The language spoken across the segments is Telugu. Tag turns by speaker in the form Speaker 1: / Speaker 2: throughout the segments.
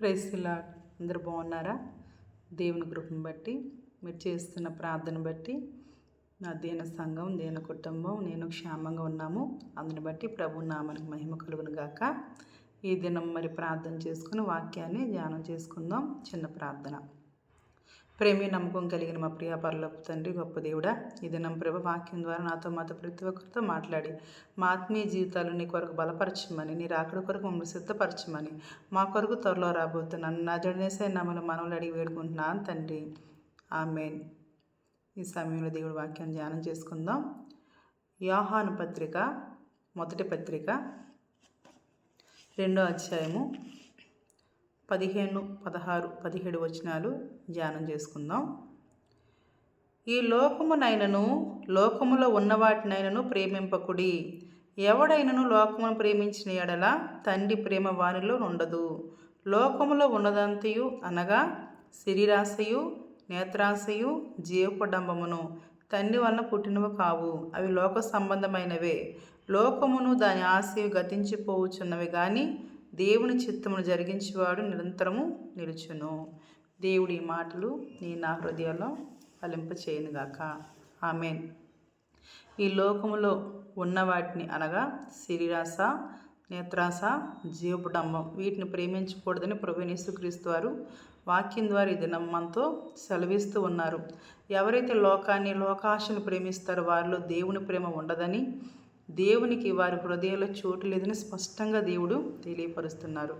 Speaker 1: ప్రైస్లా అందరు బాగున్నారా? దేవుని కృపను బట్టి మీరు చేస్తున్న ప్రార్థన బట్టి నా దీన సంఘం దీన కుటుంబం నేను క్షేమంగా ఉన్నాము. అందుని బట్టి ప్రభు నామానికి మహిమ కలుగును గాక. ఈ దినం మరి ప్రార్థన చేసుకుని వాక్యాన్ని ధ్యానం చేసుకుందాం. చిన్న ప్రార్థన. ప్రేమి నమ్మకం కలిగిన మా ప్రియ పరలోపు తండ్రి గొప్ప దేవుడా ఇది నమ్మ ప్రభ వాక్యం ద్వారా నాతో మాతో ప్రతి ఒక్కరితో మాట్లాడి. మా ఆత్మీయ జీవితాలు నీ కొరకు బలపరచమని నీ రాకడ కొరకు మమ్మల్ని సిద్ధపరచమని మా కొరకు త్వరలో రాబోతున్నాను నా జడనేసే నమ్మలు మనవులు అడిగి వేడుకుంటున్నాను తండ్రి. ఆమెన్. ఈ సమయంలో దేవుడి వాక్యాన్ని ధ్యానం చేసుకుందాం. యాహాను పత్రిక మొదటి పత్రిక రెండో అధ్యాయము పదిహేను పదహారు పదిహేడు వచనాలు ధ్యానం చేసుకుందాం. ఈ లోకమునైనను లోకములో ఉన్నవాటినైనను ప్రేమింపకుడి. ఎవడైనను లోకమును ప్రేమించిన ఎడల తండ్రి ప్రేమ వారిలో ఉండదు లోకములో ఉన్నదంతయు అనగా శరీరాశయు నేత్రాశయు జీవపడంబమును తండ్రి వలన పుట్టినవి కావు అవి లోక సంబంధమైనవే. లోకమును దాని ఆశయు గతించిపోవుచున్నవి కానీ దేవుని చిత్తమును జరిగించేవాడు నిరంతరము నిలుచును. దేవుడి మాటలు నీ నా హృదయంలో ఫలింపచేయనుగాక ఆమెన్. ఈ లోకములో ఉన్న వాటిని అనగా శరీరాస నేత్రాస జీవపుడంబం వీటిని ప్రేమించకూడదని క్రీస్తు వారు వాక్యం ద్వారా ఇది నమ్మంతో సెలవిస్తూ ఉన్నారు. ఎవరైతే లోకాన్ని లోకాశను ప్రేమిస్తారో వారిలో దేవుని ప్రేమ ఉండదని దేవునికి వారి హృదయంలో చోటు లేదని స్పష్టంగా దేవుడు తెలియపరుస్తున్నారు.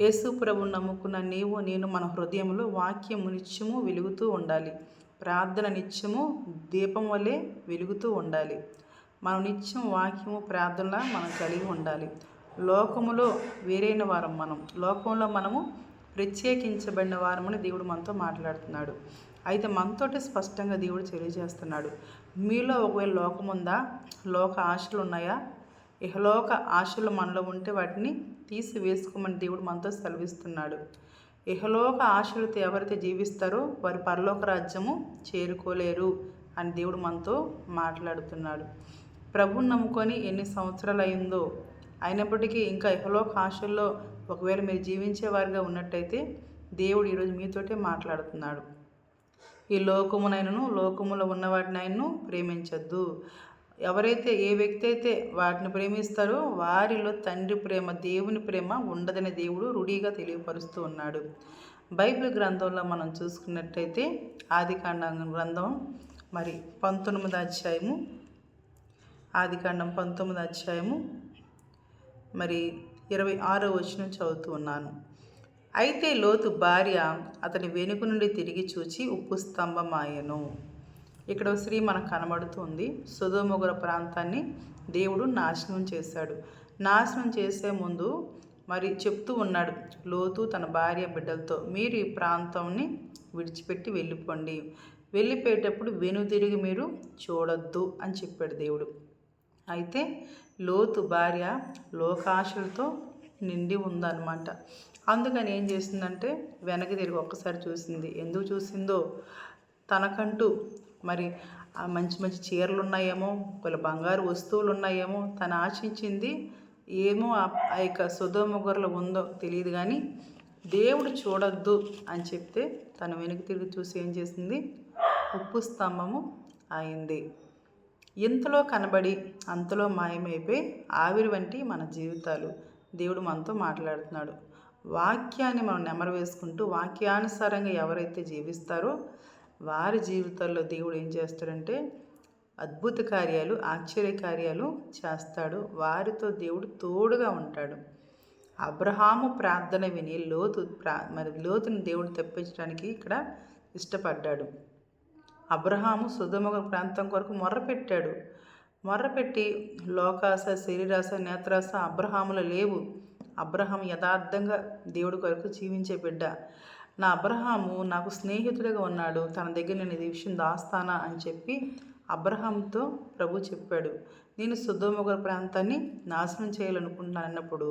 Speaker 1: యేసు ప్రభు నమ్ముకున్న నీవు నేను మన హృదయంలో వాక్యము నిత్యము వెలుగుతూ ఉండాలి. ప్రార్థన నిత్యము దీపం వలె వెలుగుతూ ఉండాలి. మనం నిత్యం వాక్యము ప్రార్థనలా మనం కలిగి ఉండాలి. లోకములో వేరైన వారం మనం. లోకంలో మనము ప్రత్యేకించబడిన వారమని దేవుడు మనతో మాట్లాడుతున్నాడు. అయితే మనతోటి స్పష్టంగా దేవుడు తెలియజేస్తున్నాడు. మీలో ఒకవేళ లోకం ఉందా లోక ఆశలు ఉన్నాయా? ఇహలోక ఆశలు మనలో ఉంటే వాటిని తీసివేసుకోమని దేవుడు మనతో సెలవిస్తున్నాడు. ఇహలోక ఆశలతో ఎవరైతే జీవిస్తారో వారి పరలోక రాజ్యము చేరుకోలేరు అని దేవుడు మనతో మాట్లాడుతున్నాడు. ప్రభుని నమ్ముకొని ఎన్ని సంవత్సరాలు అయిందో అయినప్పటికీ ఇంకా ఇహలోక ఆశల్లో ఒకవేళ మీరు జీవించేవారిగా ఉన్నట్టయితే దేవుడు ఈరోజు మీతోటే మాట్లాడుతున్నాడు. ఈ లోకమునైనను లోకములో ఉన్న వాటినైనను ప్రేమించద్దు. ఎవరైతే ఏ వ్యక్తి అయితే వాటిని ప్రేమిస్తారో వారిలో తండ్రి ప్రేమ దేవుని ప్రేమ ఉండదని దేవుడు రుడిగా తెలియపరుస్తూ ఉన్నాడు. బైబిల్ గ్రంథంలో మనం చూసుకున్నట్టయితే ఆదికాండ గ్రంథం మరి పంతొమ్మిది అధ్యాయము ఆదికాండం పంతొమ్మిది అధ్యాయము మరి ఇరవై ఆరో వచ్చిన చదువుతూ ఉన్నాను. అయితే లోతు భార్య అతని వెనుక నుండి తిరిగి చూచి ఉప్పు స్తంభమాయను. ఇక్కడ స్త్రీ మనకు కనబడుతుంది సుధోమగుర ప్రాంతాన్ని దేవుడు నాశనం చేశాడు. నాశనం చేసే ముందు మరి చెప్తూ ఉన్నాడు లోతు తన భార్య బిడ్డలతో మీరు ఈ ప్రాంతాన్ని విడిచిపెట్టి వెళ్ళిపోండి. వెళ్ళిపోయేటప్పుడు వెను తిరిగి మీరు చూడొద్దు అని చెప్పాడు దేవుడు. అయితే లోతు భార్య లోకాశలతో నిండి ఉందన్నమాట. అందుకని ఏం చేసిందంటే వెనక్కి తిరిగి ఒక్కసారి చూసింది. ఎందుకు చూసిందో తనకంటూ మరి ఆ మంచి మంచి చీరలు ఉన్నాయేమో ఒకవేళ బంగారు వస్తువులు ఉన్నాయేమో తను ఆశించింది ఏమో ఆ యొక్క సుధోముగర్లో ఉందో తెలియదు కానీ దేవుడు చూడొద్దు అని చెప్తే తను వెనక్కి తిరిగి చూసి ఏం చేసింది? ఉప్పు స్తంభము అయింది ఇంతలో కనబడి అంతలో మాయమైపోయి ఆవిరి వంటి మన జీవితాలు దేవుడు మనతో మాట్లాడుతున్నాడు. వాక్యాన్ని మనం నెమరు వేసుకుంటూ వాక్యానుసారంగా ఎవరైతే జీవిస్తారో వారి జీవితాల్లో దేవుడు ఏం చేస్తాడంటే అద్భుత కార్యాలు ఆశ్చర్య కార్యాలు చేస్తాడు. వారితో దేవుడు తోడుగా ఉంటాడు. అబ్రహాము ప్రార్థన విని లోతు ప్రా మరి లోతుని దేవుడు తెప్పించడానికి ఇక్కడ ఇష్టపడ్డాడు. అబ్రహాము సుధముగ ప్రాంతం కొరకు మొర్రపెట్టాడు. మొర్రపెట్టి లోకాస శరీరాస నేత్రాస అబ్రహాములు లేవు. అబ్రహాం యథార్థంగా దేవుడి కొరకు జీవించే బిడ్డ. నా అబ్రహాము నాకు స్నేహితుడిగా ఉన్నాడు. తన దగ్గర నేను ఇది విషయం దాస్తానా అని చెప్పి అబ్రహాంతో ప్రభు చెప్పాడు. నేను సుధోముగ ప్రాంతాన్ని నాశనం చేయాలనుకుంటున్నాను అన్నప్పుడు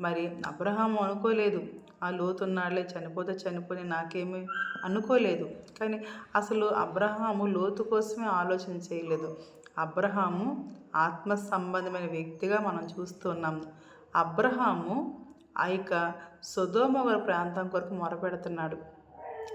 Speaker 1: మరి అబ్రహాము అనుకోలేదు. ఆ లోతున్నాళ్ళే చనిపోతే చనిపోయి నాకేమీ అనుకోలేదు. కానీ అసలు అబ్రహాము లోతు కోసమే ఆలోచన చేయలేదు. అబ్రహాము ఆత్మ సంబంధమైన వ్యక్తిగా మనం చూస్తున్నాం అబ్రహాము ఆ యొక్క సుధోమ ప్రాంతం కొరకు మొరపెడుతున్నాడు.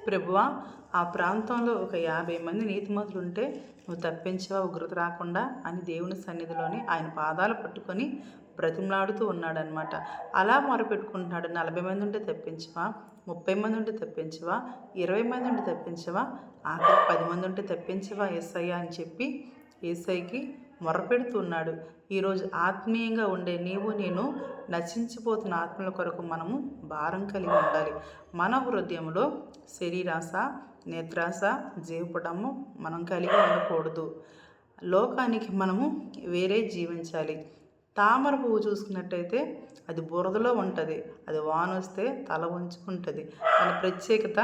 Speaker 1: ప్రభువా ఆ ప్రాంతంలో ఒక యాభై మంది నీతిమంతులు ఉంటే నువ్వు తప్పించవా ఉగ్రత రాకుండా అని దేవుని సన్నిధిలోని ఆయన పాదాలు పట్టుకొని బ్రతిమలాడుతూ ఉన్నాడనమాట అలా మొరపెట్టుకుంటున్నాడు. నలభై మంది ఉంటే తప్పించవా ముప్పై మంది ఉంటే తప్పించవా ఇరవై మంది ఉంటే తప్పించవా ఆఖరి పది మంది ఉంటే తప్పించవా ఎస్ఐ అని చెప్పి ఏసైకి మొరపెడుతున్నాడు. ఈరోజు ఆత్మీయంగా ఉండే నీవు నేను నశించిపోతున్న ఆత్మల కొరకు మనము భారం కలిగి ఉండాలి. మన హృదయంలో శరీరాశ నేత్రాశ జీవపడము మనం కలిగి ఉండకూడదు. లోకానికి మనము వేరే జీవించాలి. తామర పువ్వు చూసుకున్నట్టయితే అది బురదలో ఉంటుంది. అది వానొస్తే తల ఉంచుకుంటుంది దాని ప్రత్యేకత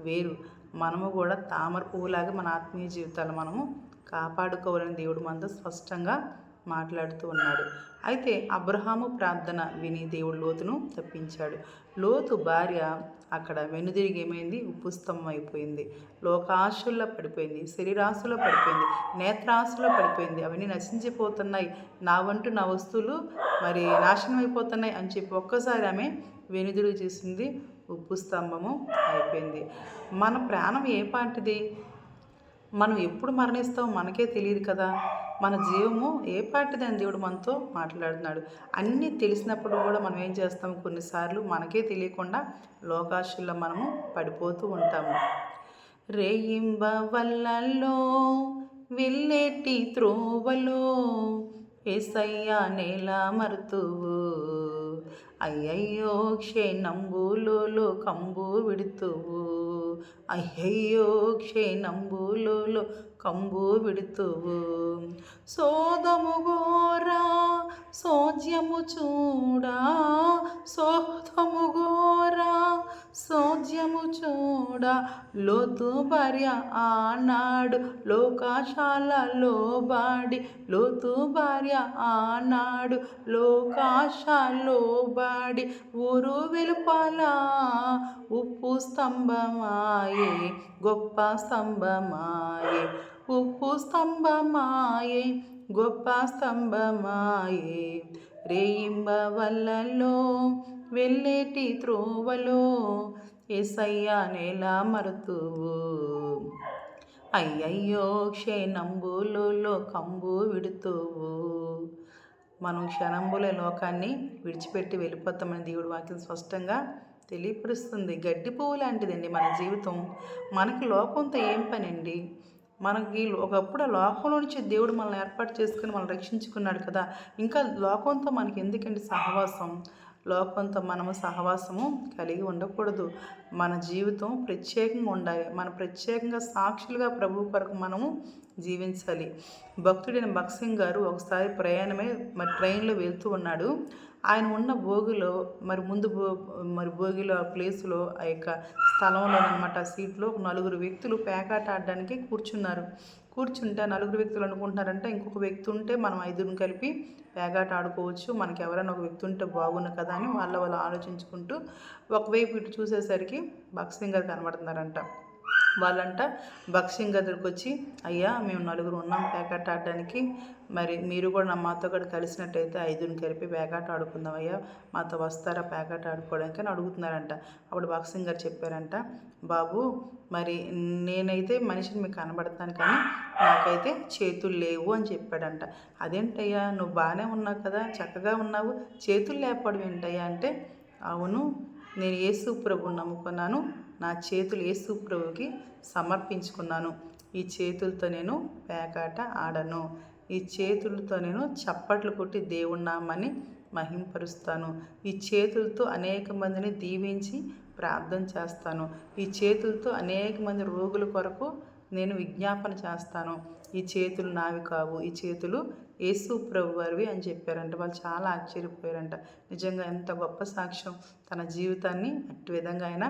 Speaker 1: వేరు. మనము కూడా తామర పువ్వులాగా మన ఆత్మీయ జీవితాలు మనము కాపాడుకోవాలని దేవుడు మనతో స్పష్టంగా మాట్లాడుతూ ఉన్నాడు. అయితే అబ్రహాము ప్రార్థన విని దేవుడు లోతును తప్పించాడు. లోతు భార్య అక్కడ వెనుదిరిగి ఏమైంది? ఉప్పుస్తంభం అయిపోయింది. లోకాశుల్లో పడిపోయింది. శరీరాశులో పడిపోయింది. నేత్రాశులో పడిపోయింది. అవన్నీ నశించిపోతున్నాయి. నా వంటు నా వస్తువులు మరి నాశనం అయిపోతున్నాయి అని చెప్పి ఒక్కసారి ఆమె వెనుదిరుగు చేసింది. ఉప్పు స్తంభము అయిపోయింది. మన ప్రాణం ఏ పాటిది? మనం ఎప్పుడు మరణిస్తామో మనకే తెలియదు కదా. మన జీవము ఏ పాటిదని దేవుడు మనతో మాట్లాడుతున్నాడు. అన్నీ తెలిసినప్పుడు కూడా మనం ఏం చేస్తాము కొన్నిసార్లు మనకే తెలియకుండా లోకాశుల్లో మనము పడిపోతూ ఉంటాము. రేయింబ వల్లలో వెళ్ళేటి త్రోవలో ఏసయ్యా నేల మరుతువు. అయ్యయ్యో క్షేణంబులో కంబు విడుతువు. అయ్యయ్యో క్షేణంబులో కంబు విడుతువు. సోదము గోరా సోజ్యము చూడా. సోదము గోరా సోజ్యము చూడా. లోతు భార్య ఆనాడు లోకాశాలలో బాడి. లోతు భార్య ఆనాడు లోకాశాలో బాడి. ఊరు వెలుపల ఉప్పు స్తంభమాయే గొప్ప స్తంభమాయే. ఉప్పు స్తంభమాయే గొప్ప స్తంభమాయే. రేయింబ వల్లలో వెళ్ళేటి త్రోవలో ఏసయ్యా నేల మరుతువు. అయ్యయ్యో క్షేణంబులో కంబు విడుతువు. మనం క్షణంబులే లోకాన్ని విడిచిపెట్టి వెళ్ళిపోతామని దేవుడు వాక్యం స్పష్టంగా తెలియపరుస్తుంది. గడ్డి పువ్వు లాంటిదండి మన జీవితం. మనకి లోకంతో ఏం పనండి? మనకి ఒకప్పుడు ఆ లోకంలో నుంచి దేవుడు మనల్ని ఏర్పాటు చేసుకుని మనల్ని రక్షించుకున్నాడు కదా. ఇంకా లోకంతో మనకి ఎందుకండి సహవాసం? లోకంతో మనము సహవాసము కలిగి ఉండకూడదు. మన జీవితం ప్రత్యేకంగా ఉండాలి. మన ప్రత్యేకంగా సాక్షులుగా ప్రభు కొరకు మనము జీవించాలి. భక్తుడైన భక్సింగ్ గారు ఒకసారి ప్రయాణమే మరి ట్రైన్లో వెళ్తూ ఉన్నాడు. ఆయన ఉన్న భోగిలో మరి ముందు భో మరి భోగిలో ఆ ప్లేస్లో ఆ యొక్క స్థలంలో అనమాట సీట్లో నలుగురు వ్యక్తులు పేకాట ఆడడానికి కూర్చున్నారు. కూర్చుంటే నలుగురు వ్యక్తులు అనుకుంటున్నారంటే ఇంకొక వ్యక్తి ఉంటే మనం ఐదుగురు కలిపి పేగాట ఆడుకోవచ్చు. మనకి ఎవరైనా ఒక వ్యక్తి ఉంటే బాగుండు కదా అని వాళ్ళ వాళ్ళు ఆలోచించుకుంటూ ఒకవైపు ఇటు చూసేసరికి బాక్సింగ్ గారు కనబడుతున్నారంట. వాళ్ళంట బక్సింగ్ దగ్గరికి వచ్చి అయ్యా మేము నలుగురు ఉన్నాం పేకాట ఆడడానికి. మరి మీరు కూడా నా మాతో కూడా కలిసినట్టయితే ఐదుని కలిపి పేకాట ఆడుకుందాం అయ్యా. మాతో వస్తారా పేకాట ఆడుకోవడానికి? అని అడుగుతున్నారంట. అప్పుడు బాక్సింగ్ గారు చెప్పారంట బాబు మరి నేనైతే మనిషిని మీకు కనబడతాను కానీ నాకైతే చేతులు లేవు అని చెప్పాడంట. అదేంటయ్యా నువ్వు బాగానే ఉన్నావు కదా చక్కగా ఉన్నావు. చేతులు లేకపోవడం ఏంటయ్యా? అంటే అవును నేను యేసు ప్రభు నమ్ముకున్నాను. నా చేతులు యేసు ప్రభుకి సమర్పించుకున్నాను. ఈ చేతులతో నేను పేకాట ఆడను. ఈ చేతులతో నేను చప్పట్లు కొట్టి దేవుడి మహింపరుస్తాను. ఈ చేతులతో అనేక మందిని దీవించి ప్రార్థన చేస్తాను. ఈ చేతులతో అనేక మంది రోగుల కొరకు నేను విజ్ఞాపన చేస్తాను. ఈ చేతులు నావి కావు. ఈ చేతులు యేసు ప్రభు వారివి అని చెప్పారంట. వాళ్ళు చాలా ఆశ్చర్యపోయారంట. నిజంగా ఎంత గొప్ప సాక్ష్యం. తన జీవితాన్ని అట్టి విధంగా ఆయన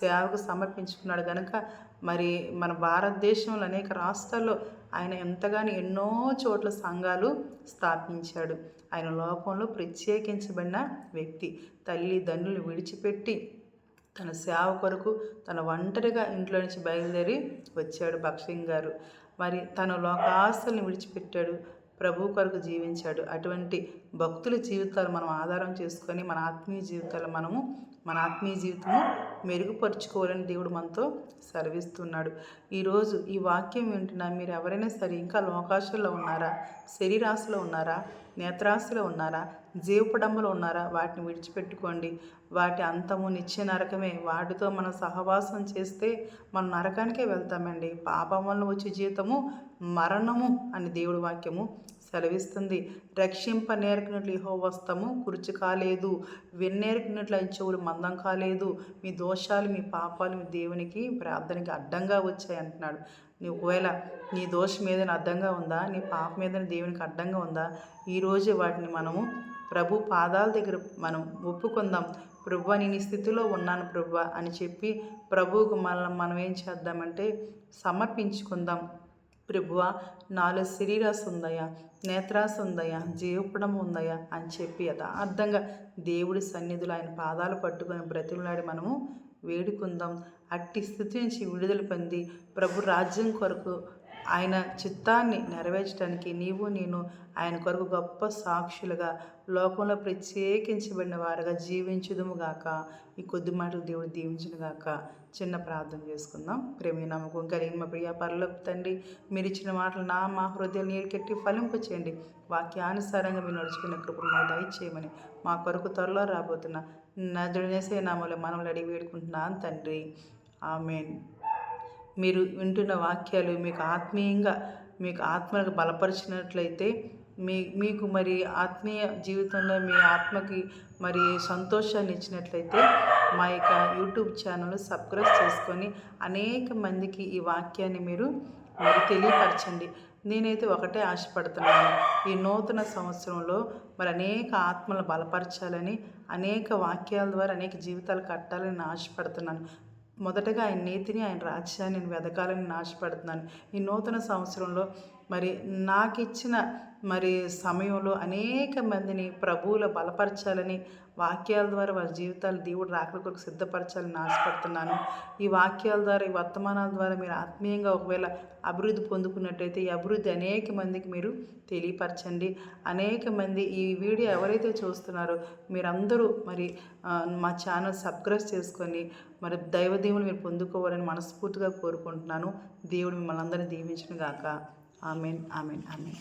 Speaker 1: సేవకు సమర్పించుకున్నాడు. కనుక మరి మన భారతదేశంలో అనేక రాష్ట్రాల్లో ఆయన ఎంతగానో ఎన్నో చోట్ల సంఘాలు స్థాపించాడు. ఆయన లోకంలో ప్రత్యేకించబడిన వ్యక్తి. తల్లిదండ్రులు విడిచిపెట్టి తన సేవ కొరకు తన ఒంటరిగా ఇంట్లో నుంచి బయలుదేరి వచ్చాడు భక్సింగ్ గారు. మరి తన లోకాస్తుల్ని విడిచిపెట్టాడు. ప్రభు కొరకు జీవించాడు. అటువంటి భక్తుల జీవితాలు మనం ఆధారం చేసుకొని మన ఆత్మీయ జీవితాలు మనము మన ఆత్మీయ జీవితము మెరుగుపరుచుకోవాలని దేవుడు మనతో సర్విస్తున్నాడు ఈరోజు ఈ వాక్యం వింటున్నా మీరు ఎవరైనా సరే ఇంకా లోకాశల్లో ఉన్నారా? శరీరాశలో ఉన్నారా? నేత్రాశలో ఉన్నారా? జీవపడంబలో ఉన్నారా? వాటిని విడిచిపెట్టుకోండి. వాటి అంతము నిత్య నరకమే. వాటితో మనం సహవాసం చేస్తే మనం నరకానికే వెళ్తామండి. పాపం వల్ల వచ్చే జీవితము మరణము అని దేవుడి వాక్యము సెలవిస్తుంది. రక్షింప నేర్కినట్లు ఇహో వస్తాము కురుచు కాలేదు. వెన్నేరుకున్నట్లు ఆయన చెవులు మందం కాలేదు. మీ దోషాలు మీ పాపాలు మీ దేవునికి ప్రార్థనకి అడ్డంగా వచ్చాయి అంటున్నాడు. నీ ఒకవేళ నీ దోషం ఏదైనా అడ్డంగా ఉందా? నీ పాపం ఏదైనా దేవునికి అడ్డంగా ఉందా? ఈరోజు వాటిని మనము ప్రభు పాదాల దగ్గర మనం ఒప్పుకుందాం. ప్రభు నేను ఈ స్థితిలో ఉన్నాను ప్రభు అని చెప్పి ప్రభువుకు మనం మనం ఏం చేద్దామంటే సమర్పించుకుందాం. ప్రభువ నాలో శరీరాశ ఉందయ్యా నేత్రాశ ఉందయ్యా జీవపడం ఉందయ్యా అని చెప్పి యథార్థంగా దేవుడి సన్నిధులు ఆయన పాదాలు పట్టుకొని బ్రతిమలాడి మనము వేడుకుందాం. అట్టి స్థితి నుంచి విడుదల పొంది ప్రభు రాజ్యం కొరకు ఆయన చిత్తాన్ని నెరవేర్చడానికి నీవు నేను ఆయన కొరకు గొప్ప సాక్షులుగా లోకంలో ప్రత్యేకించబడిన వారుగా జీవించుదుము గాక. ఈ కొద్ది మాటలు దేవుడు దీవించును గాక. చిన్న ప్రార్థన చేసుకుందాం. ప్రేమి నమ్మకం కలిగిన మా ప్రియ పరలోకి తండ్రి మీరు ఇచ్చిన మాటలు నా మా హృదయం నీరు కట్టి ఫలింపచేయండి వాక్యానుసారంగా మీరు నడుచుకునే కృపను మాకు దయచేయమని మా కొరకు త్వరలో రాబోతున్న నదుడినేసే నామలో మనములు అడిగి వేడుకుంటున్నాను తండ్రి. ఆమెన్. మీరు వింటున్న వాక్యాలు మీకు ఆత్మీయంగా మీకు ఆత్మలకు బలపరిచినట్లయితే మీ మీకు మరి ఆత్మీయ జీవితంలో మీ ఆత్మకి మరి సంతోషాన్ని ఇచ్చినట్లయితే మా యొక్క యూట్యూబ్ ఛానల్ సబ్స్క్రైబ్ చేసుకొని అనేక మందికి ఈ వాక్యాన్ని మీరు మరి తెలియపరచండి. నేనైతే ఒకటే ఆశపడుతున్నాను. ఈ నూతన సంవత్సరంలో మరి అనేక ఆత్మలు బలపరచాలని అనేక వాక్యాల ద్వారా అనేక జీవితాలు కట్టాలని ఆశపడుతున్నాను. మొదటగా ఆయన నీతిని ఆయన రాజ్యాన్ని నేను వెదకాలని నాశపడుతున్నాను. ఈ నూతన సంవత్సరంలో మరి నాకు ఇచ్చిన మరి సమయంలో అనేక మందిని ప్రభువుల బలపరచాలని వాక్యాల ద్వారా వారి జీవితాలు దేవుడు రాకడ కొరకు సిద్ధపరచాలని ఆశపడుతున్నాను. ఈ వాక్యాల ద్వారా ఈ వర్తమానాల ద్వారా మీరు ఆత్మీయంగా ఒకవేళ అభివృద్ధి పొందుకున్నట్టయితే ఈ అభివృద్ధి అనేక మందికి మీరు తెలియపరచండి. అనేక మంది ఈ వీడియో ఎవరైతే చూస్తున్నారో మీరందరూ మరి మా ఛానల్ సబ్స్క్రైబ్ చేసుకొని మరి దైవదేవుని మీరు పొందుకోవాలని మనస్ఫూర్తిగా కోరుకుంటున్నాను. దేవుడు మిమ్మల్ని అందరినీ దీవించిన గాక ఆమెన్ ఆమెన్ ఆమెన్